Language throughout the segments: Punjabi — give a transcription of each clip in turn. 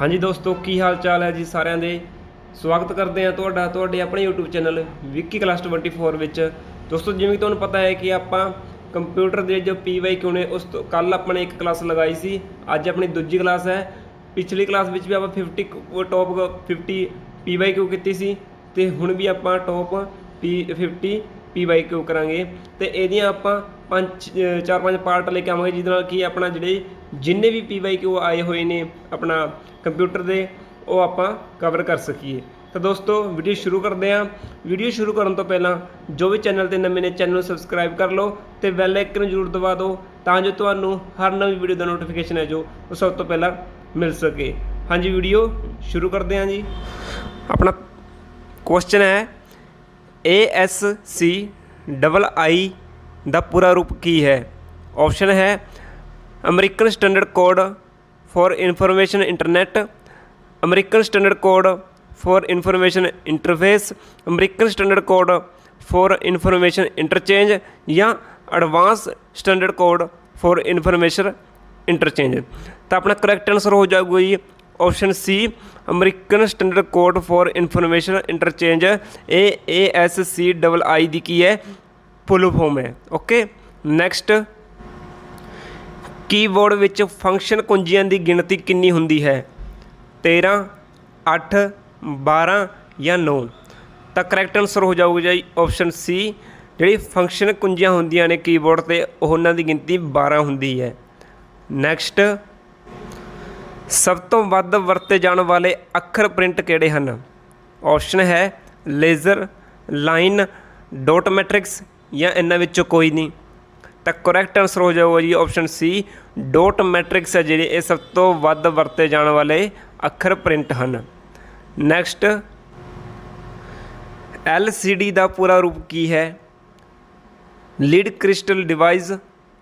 ਹਾਂਜੀ ਦੋਸਤੋ, ਕੀ ਹਾਲ ਚਾਲ ਹੈ ਜੀ ਸਾਰਿਆਂ ਦੇ? ਸਵਾਗਤ ਕਰਦੇ ਹਾਂ ਤੁਹਾਡਾ, ਤੁਹਾਡੇ ਆਪਣੇ YouTube ਚੈਨਲ ਵਿੱਕੀ ਕਲਾਸ 24 ਵਿੱਚ। ਦੋਸਤੋ, ਜਿਵੇਂ ਕਿ ਤੁਹਾਨੂੰ ਪਤਾ ਹੈ ਕਿ ਆਪਾਂ ਕੰਪਿਊਟਰ ਦੇ ਜੋ PYQ ਨੇ, ਉਸ ਤੋਂ ਕੱਲ ਆਪਣੇ ਇੱਕ ਕਲਾਸ ਲਗਾਈ ਸੀ, ਅੱਜ ਆਪਣੀ ਦੂਜੀ ਕਲਾਸ ਹੈ। ਪਿਛਲੀ ਕਲਾਸ ਵਿੱਚ ਵੀ ਆਪਾਂ 50 ਟੌਪ 50 PYQ ਕੀਤੀ ਸੀ ਤੇ ਹੁਣ ਵੀ ਆਪਾਂ ਟੌਪ P 50 PYQ ਕਰਾਂਗੇ। ਤੇ ਇਹਦੀਆਂ ਆਪਾਂ ਪੰਜ, ਚਾਰ ਪੰਜ ਪਾਰਟ ਲੈ ਕੇ ਆਵਾਂਗੇ, ਜਿਹਦੇ ਨਾਲ ਕਿ ਆਪਣਾ ਜਿਹੜੇ ਜਿੰਨੇ ਵੀ PYQ ਆਏ ਹੋਏ ਨੇ ਆਪਣਾ ਕੰਪਿਊਟਰ ਦੇ, ਉਹ ਆਪਾਂ ਕਵਰ ਕਰ ਸਕੀਏ। ਤਾਂ ਦੋਸਤੋ ਵੀਡੀਓ ਸ਼ੁਰੂ ਕਰਦੇ ਹਾਂ। ਵੀਡੀਓ ਸ਼ੁਰੂ ਕਰਨ ਤੋਂ ਪਹਿਲਾਂ ਜੋ ਵੀ ਚੈਨਲ ਤੇ ਨਵੇਂ ਨੇ ਚੈਨਲ ਨੂੰ ਸਬਸਕ੍ਰਾਈਬ ਕਰ ਲਓ ਤੇ ਬੈਲ ਆਈਕਨ ਜ਼ਰੂਰ ਦਬਾ ਦਿਓ ਤਾਂ ਜੋ ਤੁਹਾਨੂੰ ਹਰ ਨਵੀਂ ਵੀਡੀਓ ਦਾ ਨੋਟੀਫਿਕੇਸ਼ਨ ਹੈ ਜੋ ਉਹ ਸਭ ਤੋਂ ਪਹਿਲਾਂ ਮਿਲ ਸਕੇ। ਹਾਂਜੀ ਵੀਡੀਓ ਸ਼ੁਰੂ ਕਰਦੇ ਹਾਂ ਜੀ। ਆਪਣਾ ਕੁਐਸਚਨ ਹੈ ਏ ਐੱਸ ਸੀ ਡਬਲ ਆਈ ਦਾ ਪੂਰਾ ਰੂਪ ਕੀ ਹੈ? ਆਪਸ਼ਨ ਹੈ American standard code for information internet, American standard code for information interface, American standard code for information interchange ਜਾਂ advance standard code for information interchange. ਤਾਂ ਆਪਣਾ ਕਰੈਕਟ ਆਨਸਰ ਹੋ ਜਾਊਗਾ ਜੀ option C American standard code for information interchange ਇਹ ਸੀ ਡਬਲ ਆਈ ਦੀ ਕੀ ਹੈ? ਫੁੱਲ ਫਾਰਮ ਹੈ। ਓਕੇ ਨੈਕਸਟ ਕੀਬੋਰਡ ਵਿੱਚ ਫੰਕਸ਼ਨ ਕੁੰਜੀਆਂ ਦੀ ਗਿਣਤੀ ਕਿੰਨੀ ਹੁੰਦੀ ਹੈ? 13 8 12 ਜਾਂ 9 ਤਾਂ ਕਰੈਕਟ ਆਨਸਰ ਹੋ ਜਾਊਗਾ ਜੀ ਆਪਸ਼ਨ ਸੀ ਜਿਹੜੀ ਫੰਕਸ਼ਨ ਕੁੰਜੀਆਂ ਹੁੰਦੀਆਂ ਨੇ ਕੀਬੋਰਡ ਤੇ ਉਹਨਾਂ ਦੀ ਗਿਣਤੀ 12 ਹੁੰਦੀ ਹੈ। ਨੈਕਸਟ ਸਭ ਤੋਂ ਵੱਧ ਵਰਤੇ ਜਾਣ ਵਾਲੇ ਅੱਖਰ ਪ੍ਰਿੰਟ ਕਿਹੜੇ ਹਨ? ਆਪਸ਼ਨ ਹੈ ਲੇਜ਼ਰ ਲਾਈਨ ਡਾਟ ਮੈਟ੍ਰਿਕਸ ਜਾਂ ਇਹਨਾਂ ਵਿੱਚੋਂ ਕੋਈ ਨਹੀਂ। ਤਾਂ ਕਰੈਕਟ ਆਨਸਰ ਹੋ ਜਾਊਗਾ ਜੀ ਆਪਸ਼ਨ ਸੀ ਡਾਟ ਮੈਟ੍ਰਿਕਸ ਹੈ ਜਿਹੜੇ ਇਹ ਸਭ ਤੋਂ ਵੱਧ ਵਰਤੇ ਜਾਣ ਵਾਲੇ ਅੱਖਰ ਪ੍ਰਿੰਟ ਹਨ। ਨੈਕਸਟ LCD ਦਾ ਪੂਰਾ ਰੂਪ ਕੀ ਹੈ? Lead crystal device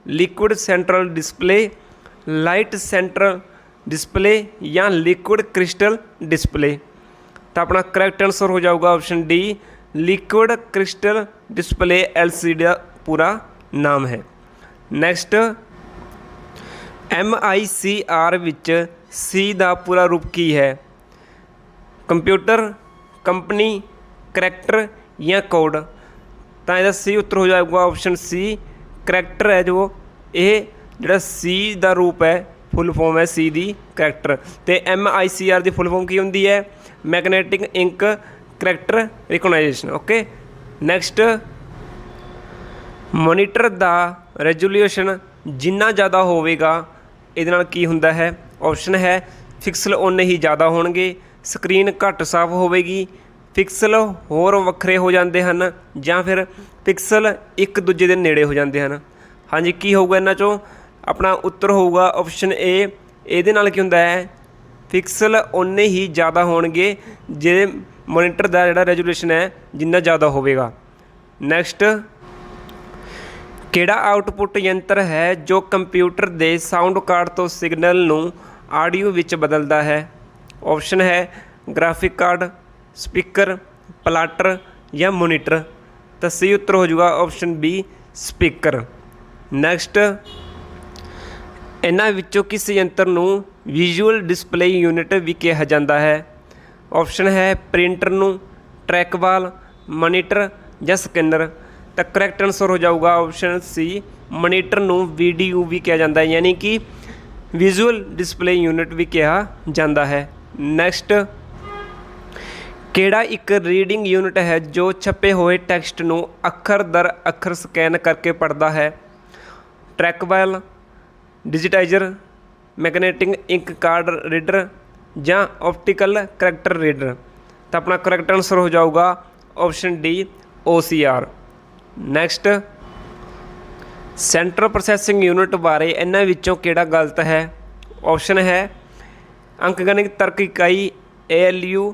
liquid central display light central display ਜਾਂ ਲਿਕੁਇਡ ਕ੍ਰਿਸਟਲ ਡਿਸਪਲੇ ਤਾਂ ਆਪਣਾ ਕਰੈਕਟ ਆਨਸਰ ਹੋ ਜਾਊਗਾ option D liquid crystal display LCD ਦਾ ਪੂਰਾ ਨਾਮ ਹੈ। Next M I C R ਵਿੱਚ ਸੀ ਦਾ ਪੂਰਾ ਰੂਪ ਕੀ ਹੈ? ਕੰਪਿਊਟਰ ਕੰਪਨੀ ਕਰੈਕਟਰ ਜਾਂ ਕੋਡ ਤਾਂ ਇਹਦਾ ਸੀ ਉੱਤਰ ਹੋ ਜਾਊਗਾ ਆਪਸ਼ਨ ਸੀ ਕਰੈਕਟਰ ਹੈ ਜੋ ਇਹ ਜਿਹੜਾ ਸੀ ਦਾ ਰੂਪ ਹੈ ਫੁੱਲ ਫਾਰਮ ਹੈ ਸੀ ਦੀ ਕਰੈਕਟਰ ਤੇ ਐਮ ਆਈ ਸੀ ਆਰ ਦੀ ਫੁੱਲ ਫਾਰਮ ਕੀ ਹੁੰਦੀ ਹੈ? Magnetic ink character recognition okay next monitor ਦਾ ਰੈਜ਼ੋਲੂਸ਼ਨ ਜਿੰਨਾ ਜ਼ਿਆਦਾ ਹੋਵੇਗਾ, ਇਹਦੇ ਨਾਲ ਕੀ ਹੁੰਦਾ ਹੈ? ਆਪਸ਼ਨ ਹੈ ਪਿਕਸਲ ਉਨੇ ਹੀ ਜ਼ਿਆਦਾ ਹੋਣਗੇ ਸਕਰੀਨ ਘੱਟ ਸਾਫ਼ ਹੋਵੇਗੀ ਪਿਕਸਲ ਹੋਰ ਵੱਖਰੇ ਹੋ ਜਾਂਦੇ ਹਨ ਜਾਂ ਫਿਰ ਪਿਕਸਲ ਇੱਕ ਦੂਜੇ ਦੇ ਨੇੜੇ ਹੋ ਜਾਂਦੇ ਹਨ। ਹਾਂਜੀ, ਕੀ ਹੋਊਗਾ ਇਹਨਾਂ ਚੋਂ? ਆਪਣਾ ਉੱਤਰ ਹੋਊਗਾ ਆਪਸ਼ਨ ਏ ਇਹਦੇ ਨਾਲ ਕੀ ਹੁੰਦਾ ਹੈ? ਪਿਕਸਲ ਉਨੇ ਹੀ ਜ਼ਿਆਦਾ ਹੋਣਗੇ ਜੇ ਮੋਨੀਟਰ ਦਾ ਜਿਹੜਾ ਰੈਜ਼ੋਲੂਸ਼ਨ ਹੈ, ਜਿੰਨਾ ਜ਼ਿਆਦਾ ਹੋਵੇਗਾ। ਨੈਕਸਟ ਕਿਹੜਾ ਆਉਟਪੁੱਟ ਯੰਤਰ ਹੈ ਜੋ ਕੰਪਿਊਟਰ ਦੇ ਸਾਊਂਡ ਕਾਰਡ ਤੋਂ ਸਿਗਨਲ ਨੂੰ ਆਡੀਓ ਵਿੱਚ ਬਦਲਦਾ ਹੈ? ਆਪਸ਼ਨ ਹੈ ਗ੍ਰਾਫਿਕ ਕਾਰਡ ਸਪੀਕਰ ਪਲਾਟਰ ਜਾਂ ਮੋਨੀਟਰ ਤਾਂ ਸਹੀ ਉੱਤਰ ਹੋ ਜਾਊਗਾ ਆਪਸ਼ਨ ਬੀ ਸਪੀਕਰ ਨੈਕਸਟ ਇਹਨਾਂ ਵਿੱਚੋਂ ਕਿਸ ਯੰਤਰ ਨੂੰ ਵਿਜ਼ੂਅਲ ਡਿਸਪਲੇ ਯੂਨਿਟ ਵੀ ਕਿਹਾ ਜਾਂਦਾ ਹੈ? ਆਪਸ਼ਨ ਹੈ ਪ੍ਰਿੰਟਰ ਨੂੰ ਟਰੈਕਬਾਲ ਮੋਨੀਟਰ ਜਾਂ ਸਕੈਨਰ ਤਾਂ ਕਰੈਕਟ ਆਨਸਰ ਹੋ ਜਾਊਗਾ ਆਪਸ਼ਨ ਸੀ ਮੋਨੀਟਰ ਨੂੰ ਵੀਡੀਯੂ ਵੀ ਕਿਹਾ ਜਾਂਦਾ ਹੈ, ਯਾਨੀ ਕਿ ਵਿਜ਼ੂਅਲ ਡਿਸਪਲੇ ਯੂਨਿਟ ਵੀ ਕਿਹਾ ਜਾਂਦਾ ਹੈ। ਨੈਕਸਟ ਕਿਹੜਾ ਇੱਕ ਰੀਡਿੰਗ ਯੂਨਿਟ ਹੈ ਜੋ ਛਪੇ ਹੋਏ ਟੈਕਸਟ ਨੂੰ ਅੱਖਰ ਦਰ ਅੱਖਰ ਸਕੈਨ ਕਰਕੇ ਪੜ੍ਹਦਾ ਹੈ? Trackball digitizer magnetic ink card reader ਜਾਂ ਆਪਟੀਕਲ ਕਰੈਕਟਰ ਰੀਡਰ ਤਾਂ ਆਪਣਾ ਕਰੈਕਟ ਆਨਸਰ ਹੋ ਜਾਊਗਾ option D OCR next central processing unit ਬਾਰੇ ਇਹਨਾਂ ਵਿੱਚੋਂ ਕਿਹੜਾ ਗਲਤ ਹੈ? ਆਪਸ਼ਨ ਹੈ ਅੰਕਗਣਿਤ ਤਰਕ ਇਕਾਈ ALU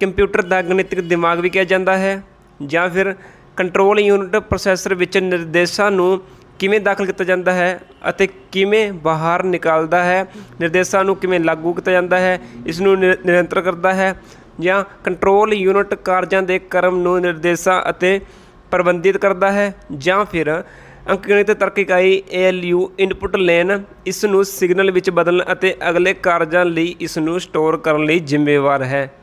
ਕੰਪਿਊਟਰ ਦਾ ਗਣਿਤਿਕ ਦਿਮਾਗ ਵੀ ਕਿਹਾ ਜਾਂਦਾ ਹੈ ਜਾਂ ਫਿਰ ਕੰਟਰੋਲ ਯੂਨਿਟ ਪ੍ਰੋਸੈਸਰ ਵਿੱਚ ਨਿਰਦੇਸ਼ਾਂ ਨੂੰ ਕਿਵੇਂ ਦਾਖਲ ਕੀਤਾ ਜਾਂਦਾ ਹੈ ਅਤੇ ਕਿਵੇਂ ਬਾਹਰ ਨਿਕਲਦਾ ਹੈ, ਨਿਰਦੇਸ਼ਾਂ ਨੂੰ ਕਿਵੇਂ ਲਾਗੂ ਕੀਤਾ ਜਾਂਦਾ ਹੈ ਇਸ ਨੂੰ ਨਿਰ- ਨਿਰੰਤਰ ਕਰਦਾ ਹੈ ਜਾਂ ਕੰਟਰੋਲ ਯੂਨਿਟ ਕਾਰਜਾਂ ਦੇ ਕਰਮ ਨੂੰ ਨਿਰਦੇਸ਼ਾਂ ਅਤੇ ਪ੍ਰਬੰਧਿਤ ਕਰਦਾ ਹੈ ਜਾਂ ਫਿਰ ਅੰਕਗਣਿਤ ਤਰਕ ਇਕਾਈ ALU ਇਨਪੁਟ ਲੈਣ ਇਸ ਨੂੰ ਸਿਗਨਲ ਵਿੱਚ ਬਦਲਣ ਅਤੇ ਅਗਲੇ ਕਾਰਜਾਂ ਲਈ ਇਸ ਨੂੰ ਸਟੋਰ ਕਰਨ ਲਈ ਜ਼ਿੰਮੇਵਾਰ ਹੈ।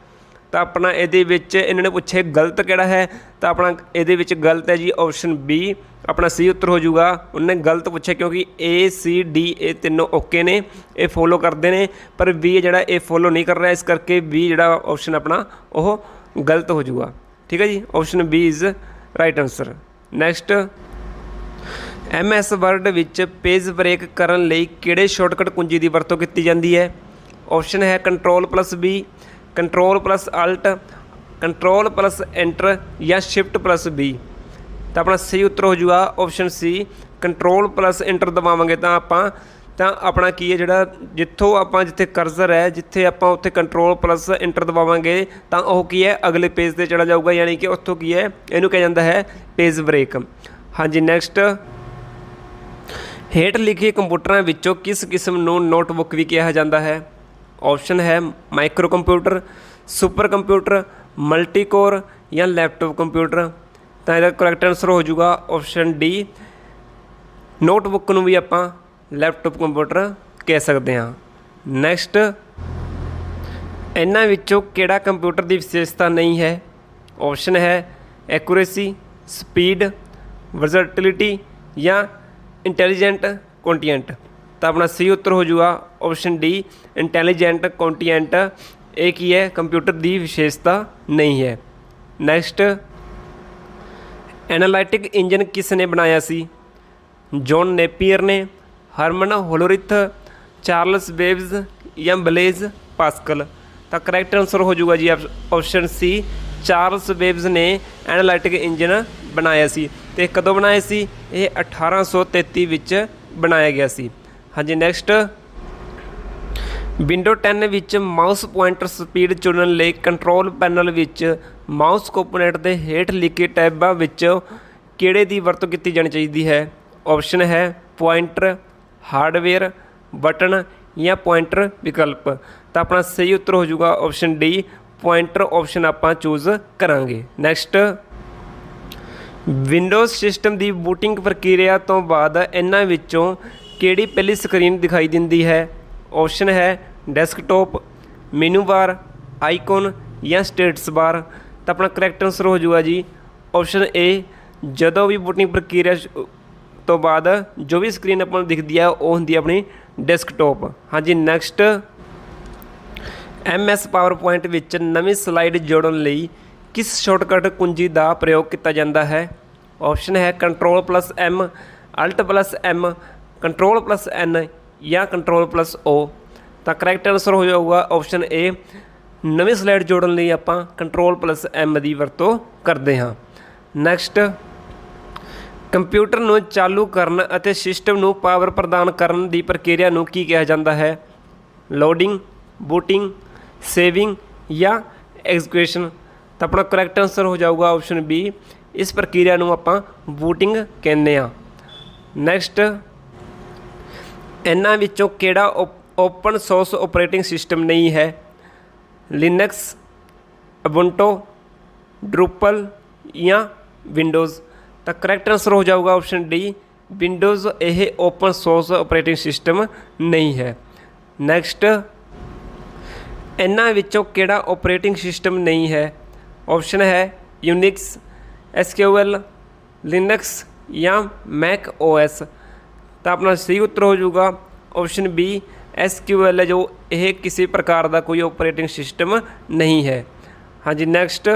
ਤਾਂ ਆਪਣਾ ਇਹਦੇ ਵਿੱਚ ਇਹਨਾਂ ਨੇ ਪੁੱਛੇ ਗਲਤ ਕਿਹੜਾ ਹੈ? ਤਾਂ ਆਪਣਾ ਇਹਦੇ ਵਿੱਚ ਗਲਤ ਹੈ ਜੀ ਆਪਸ਼ਨ ਬੀ ਆਪਣਾ ਸੀ ਉੱਤਰ ਹੋ ਜਾਊਗਾ। ਉਹਨੇ ਗਲਤ ਪੁੱਛਿਆ ਕਿਉਂਕਿ A, C, D, ਇਹ ਤਿੰਨੋਂ ਓਕੇ ਨੇ, ਇਹ ਫੋਲੋ ਕਰਦੇ ਨੇ, ਪਰ B ਜਿਹੜਾ ਇਹ ਫੋਲੋ ਨਹੀਂ ਕਰ ਰਿਹਾ, ਇਸ ਕਰਕੇ B ਜਿਹੜਾ ਆਪਸ਼ਨ ਆਪਣਾ ਉਹ ਗਲਤ ਹੋ ਜਾਊਗਾ। ਠੀਕ ਹੈ ਜੀ? Option B is right answer next MS word ਵਿੱਚ ਪੇਜ ਬ੍ਰੇਕ ਕਰਨ ਲਈ ਕਿਹੜੇ ਸ਼ਾਰਟਕਟ ਕੁੰਜੀ ਦੀ ਵਰਤੋਂ ਕੀਤੀ ਜਾਂਦੀ ਹੈ? ਆਪਸ਼ਨ ਹੈ control plus B control plus alt control plus enter ਜਾਂ ਸ਼ਿਫਟ ਪਲੱਸ ਬੀ ਤਾਂ ਆਪਣਾ ਸਹੀ ਉੱਤਰ ਹੋ ਜਾਊਗਾ option C control plus enter ਦਬਾਵਾਂਗੇ ਤਾਂ ਆਪਾਂ ਤਾਂ ਆਪਣਾ ਕੀ ਹੈ ਜਿਹੜਾ ਜਿੱਥੋਂ ਆਪਾਂ ਜਿੱਥੇ ਕਰਜ਼ਰ ਹੈ, ਜਿੱਥੇ ਆਪਾਂ ਉੱਥੇ ਕੰਟਰੋਲ ਪਲੱਸ ਇੰਟਰ ਦਬਾਵਾਂਗੇ, ਤਾਂ ਉਹ ਕੀ ਹੈ? ਅਗਲੇ ਪੇਜ ਤੇ ਚਲਾ ਜਾਊਗਾ, ਯਾਨੀ ਕਿ ਉੱਥੋਂ ਕੀ ਹੈ? ਇਹਨੂੰ ਕਿਹਾ ਜਾਂਦਾ ਹੈ ਪੇਜ ਬ੍ਰੇਕ ਹਾਂਜੀ ਨੈਕਸਟ ਹੇਠ ਲਿਖੇ ਕੰਪਿਊਟਰਾਂ ਵਿੱਚੋਂ ਕਿਸ ਕਿਸਮ ਨੂੰ ਨੋਟਬੁੱਕ ਵੀ ਕਿਹਾ ਜਾਂਦਾ ਹੈ? ਆਪਸ਼ਨ ਹੈ micro computer super computer multi core ਜਾਂ ਲੈਪਟਾਪ ਕੰਪਿਊਟਰ ਤਾਂ ਇਹਦਾ ਕਰੈਕਟ ਆਨਸਰ ਹੋ ਜਾਊਗਾ ਆਪਸ਼ਨ ਡੀ ਨੋਟਬੁੱਕ ਨੂੰ ਵੀ ਆਪਾਂ ਲੈਪਟਾਪ ਕੰਪਿਊਟਰ ਕਹਿ ਸਕਦੇ ਹਾਂ। ਨੈਕਸਟ ਇਹਨਾਂ ਵਿੱਚੋਂ ਕਿਹੜਾ ਕੰਪਿਊਟਰ ਦੀ ਵਿਸ਼ੇਸ਼ਤਾ ਨਹੀਂ ਹੈ? ਆਪਸ਼ਨ ਹੈ ਐਕੂਰੇਸੀ ਸਪੀਡ ਵਰਸੈਟਿਲਿਟੀ ਜਾਂ ਇੰਟੈਲੀਜੈਂਟ ਕੰਟੀਐਂਟ ਤਾਂ ਆਪਣਾ ਸਹੀ ਉੱਤਰ ਹੋ ਜਾਊਗਾ ਆਪਸ਼ਨ ਡੀ ਇੰਟੈਲੀਜੈਂਟ ਕੰਟੀਐਂਟ ਇਹ ਕੀ ਹੈ? ਕੰਪਿਊਟਰ ਦੀ ਵਿਸ਼ੇਸ਼ਤਾ ਨਹੀਂ ਹੈ। ਨੈਕਸਟ ਐਨਾਲਾਈਟਿਕ ਇੰਜਨ ਕਿਸ ਨੇ ਬਣਾਇਆ ਸੀ? ਜੌਨ ਨੇਪੀਅਰ ਨੇ। ਹਰਮਨ ਹੋਲੋਰਿਥ, ਚਾਰਲਸ ਬੇਬਸ ਜਾਂ ਬਲੇਜ਼, ਪਾਸਕਲ। ਤਾਂ ਕਰੈਕਟ ਆਨਸਰ ਹੋ ਜਾਊਗਾ ਜੀ ਆਪਸ਼ਨ ਸੀ ਚਾਰਲਸ ਬੇਬਸ ਨੇ ਐਨਾਲਾਈਟਿਕ ਇੰਜਨ ਬਣਾਇਆ ਸੀ ਤੇ ਕਦੋਂ ਬਣਾਇਆ ਸੀ? ਇਹ 1833 ਵਿੱਚ ਬਣਾਇਆ ਗਿਆ ਸੀ। ਹਾਂਜੀ ਨੈਕਸਟ ਵਿੰਡੋ 10 ਵਿੱਚ ਮਾਊਸ ਪੁਆਇੰਟਰ ਸਪੀਡ ਚੁਣਨ ਲਈ ਕੰਟਰੋਲ ਪੈਨਲ ਵਿੱਚ ਮਾਊਸ ਕੰਪੋਨੈਂਟ ਦੇ ਹੇਠ ਲਿਖੇ ਟੈਬਾਂ ਵਿੱਚ ਕਿਹੜੇ ਦੀ ਵਰਤੋਂ ਕੀਤੀ ਜਾਣੀ ਚਾਹੀਦੀ ਹੈ? ਆਪਸ਼ਨ ਹੈ ਪੁਆਇੰਟਰ ਹਾਰਡਵੇਅਰ, ਬਟਨ ਜਾਂ ਪੁਆਇੰਟਰ ਵਿਕਲਪ। ਤਾਂ ਆਪਣਾ ਸਹੀ ਉੱਤਰ ਹੋ ਜਾਊਗਾ ਆਪਸ਼ਨ ਡੀ ਪੁਆਇੰਟਰ ਆਪਸ਼ਨ ਆਪਾਂ ਚੂਜ਼ ਕਰਾਂਗੇ। ਨੈਕਸਟ ਵਿੰਡੋਜ਼ ਸਿਸਟਮ ਦੀ ਬੂਟਿੰਗ ਪ੍ਰਕਿਰਿਆ ਤੋਂ ਬਾਅਦ ਇਹਨਾਂ ਵਿੱਚੋਂ ਕਿਹੜੀ ਪਹਿਲੀ ਸਕਰੀਨ ਦਿਖਾਈ ਦਿੰਦੀ ਹੈ? ਆਪਸ਼ਨ ਹੈ ਡੈਸਕਟਾਪ ਮੈਨੂ ਬਾਰ ਆਈਕਨ ਜਾਂ ਸਟੇਟਸ ਬਾਰ ਤਾਂ ਆਪਣਾ ਕਰੈਕਟ ਆਨਸਰ ਹੋ ਜਾਊਗਾ ਜੀ। ਆਪਸ਼ਨ ਏ ਜਦੋਂ ਵੀ ਬੂਟਿੰਗ ਪ੍ਰਕਿਰਿਆ ਤੋਂ ਬਾਅਦ ਜੋ ਵੀ ਸਕਰੀਨ ਆਪਾਂ ਨੂੰ ਦਿਖਦੀ ਹੈ ਉਹ ਹੁੰਦੀ ਹੈ ਆਪਣੀ ਡੈਸਕਟਾਪ ਹਾਂਜੀ ਨੈਕਸਟ MS ਪਾਵਰਪੁਆਇੰਟ ਵਿੱਚ ਨਵੀਂ ਸਲਾਈਡ ਜੋੜਨ ਲਈ ਕਿਸ ਸ਼ਾਰਟਕਟ ਕੁੰਜੀ ਦਾ ਪ੍ਰਯੋਗ ਕੀਤਾ ਜਾਂਦਾ ਹੈ? ਆਪਸ਼ਨ ਹੈ control plus M alt plus M control plus N ਜਾਂ ਕੰਟਰੋਲ ਪਲੱਸ ਓ ਤਾਂ ਕਰੈਕਟ ਆਨਸਰ ਹੋ ਜਾਊਗਾ ਆਪਸ਼ਨ ਏ ਨਵੀਂ ਸਲਾਈਡ ਜੋੜਨ ਲਈ ਆਪਾਂ ਕੰਟਰੋਲ ਪਲੱਸ ਐਮ ਦੀ ਵਰਤੋਂ ਕਰਦੇ ਹਾਂ। ਨੈਕਸਟ ਕੰਪਿਊਟਰ ਨੂੰ ਚਾਲੂ ਕਰਨ ਅਤੇ ਸਿਸਟਮ ਨੂੰ ਪਾਵਰ ਪ੍ਰਦਾਨ ਕਰਨ ਦੀ ਪ੍ਰਕਿਰਿਆ ਨੂੰ ਕੀ ਕਿਹਾ ਜਾਂਦਾ ਹੈ? ਲੋਡਿੰਗ, ਬੂਟਿੰਗ, ਸੇਵਿੰਗ ਜਾਂ ਐਗਜ਼ੀਕਿਊਸ਼ਨ? ਤਾਂ ਆਪਣਾ ਕਰੈਕਟ ਆਨਸਰ ਹੋ ਜਾਊਗਾ ਆਪਸ਼ਨ ਬੀ ਇਸ ਪ੍ਰਕਿਰਿਆ ਨੂੰ ਆਪਾਂ ਬੂਟਿੰਗ ਕਹਿੰਦੇ ਆ ਨੈਕਸਟ ਇਹਨਾਂ ਵਿੱਚੋਂ ਕਿਹੜਾ ਓਪਨ ਸੋਰਸ ਆਪਰੇਟਿੰਗ ਸਿਸਟਮ ਨਹੀਂ ਹੈ? ਲਿਨਕਸ ਉਬੁੰਟੂ ਡਰੂਪਲ ਜਾਂ ਵਿੰਡੋਜ਼ ਤਾਂ ਕਰੈਕਟ ਆਨਸਰ ਹੋ ਜਾਊਗਾ ਆਪਸ਼ਨ ਡੀ ਵਿੰਡੋਜ਼ ਇਹ ਓਪਨ ਸੋਰਸ ਆਪਰੇਟਿੰਗ ਸਿਸਟਮ ਨਹੀਂ ਹੈ। ਨੈਕਸਟ ਇਹਨਾਂ ਵਿੱਚੋਂ ਕਿਹੜਾ ਆਪਰੇਟਿੰਗ ਸਿਸਟਮ ਨਹੀਂ ਹੈ? ਆਪਸ਼ਨ ਹੈ ਯੂਨਿਕਸ ਐਸਕਿਊਐਲ ਲਿਨਕਸ ਜਾਂ ਮੈਕ ਓਐਸ ਤਾਂ ਆਪਣਾ ਸਹੀ ਉੱਤਰ ਹੋ ਜਾਊਗਾ ਆਪਸ਼ਨ ਬੀ ਐਸਕਿਊਐਲ ਹੈ ਜੋ ਇਹ ਕਿਸੇ ਪ੍ਰਕਾਰ ਦਾ ਕੋਈ ਆਪਰੇਟਿੰਗ ਸਿਸਟਮ ਨਹੀਂ ਹੈ। ਹਾਂਜੀ ਨੈਕਸਟ